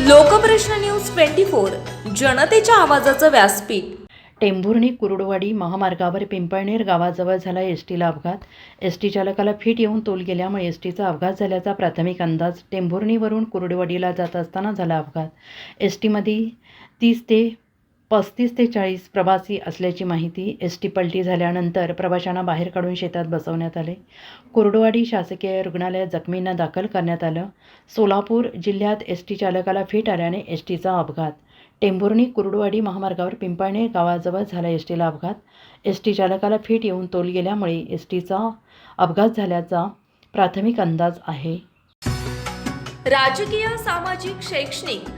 Lokprashna news twenty four जनतेच्या आवाजाचं व्यासपीठ. टेंभुर्णी कुरुडवाडी महामार्गावर पिंपळनेर गावाजवळ झाला एस टीला अपघात. एस टी चालकाला फिट येऊन तोल गेल्यामुळे एस टीचा अपघात झाल्याचा प्राथमिक अंदाज टेंभुर्णीवरून कुरुडवाडीला जात असताना झाला अपघात. एस टीमध्ये तीस ते पस्तीस ते चाळीस प्रवासी असल्याची माहिती एस टी पलटी झाल्यानंतर प्रवाशांना बाहेर काढून शेतात बसवण्यात आले. कोरडवाडी शासकीय रुग्णालयात जखमींना दाखल करण्यात आलं. सोलापूर जिल्ह्यात एस टी चालकाला फिट आल्याने एस टीचा अपघात. टेंभुर्णी कुरडवाडी महामार्गावर पिंपळणे गावाजवळ झाला एस टीला अपघात. एस टी चालकाला फिट येऊन तोल गेल्यामुळे एस टीचा अपघात झाल्याचा प्राथमिक अंदाज आहे. राजकीय सामाजिक शैक्षणिक